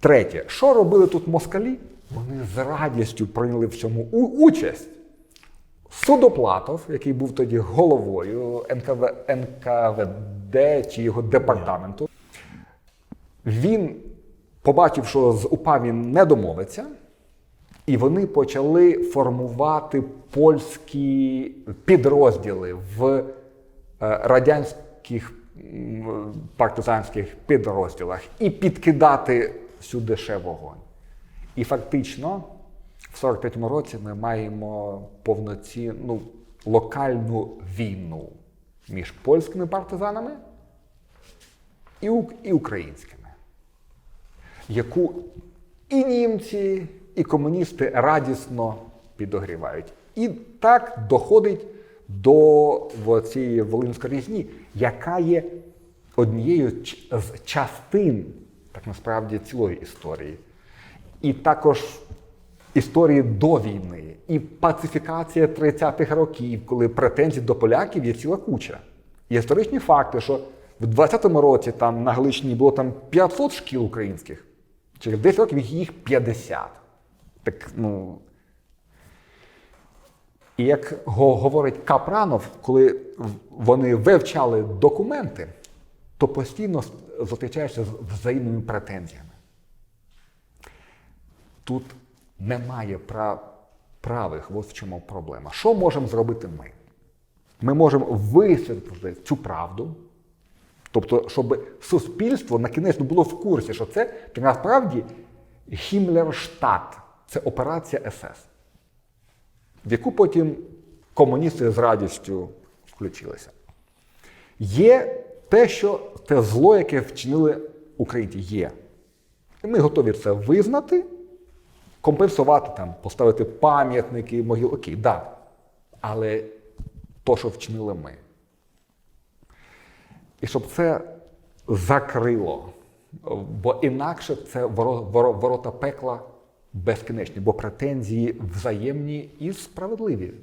Третє, що робили тут москалі? Вони з радістю прийняли в цьому участь. Судоплатов, який був тоді головою НКВ, НКВД чи його департаменту, він побачив, що з УПА він не домовиться, і вони почали формувати польські підрозділи в е, радянських партизанських підрозділах і підкидати сюди ще вогонь. І фактично в 43-му році ми маємо повноцінну локальну війну між польськими партизанами і, і українськими, яку і німці, і комуністи радісно підогрівають. І так доходить до цієї Волинської різні, яка є однією з частин, так насправді, цілої історії. І також історії до війни, і пацифікація 30-х років, коли претензій до поляків є ціла куча. Є історичні факти, що в 20-му році там на Галичині було там 500 шкіл українських, через 10 років їх 50. Так, ну, і як говорить Капранов, коли вони вивчали документи, то постійно зустрічаєшся з взаємними претензіями. Тут немає пра- правих, ось в чому проблема. Що можемо зробити ми? Ми можемо висвітлити цю правду, тобто, щоб суспільство на кінець було в курсі, що це насправді Гіммлерштат, це операція СС, в яку потім комуністи з радістю включилися. Є те, що те зло, яке вчинили українці, є. І ми готові це визнати, компенсувати, там, поставити пам'ятники, могил. Окей, да. Але то, що вчинили ми. І щоб це закрило. Бо інакше це воро- воро- ворота пекла безкінечні, бо претензії взаємні і справедливі.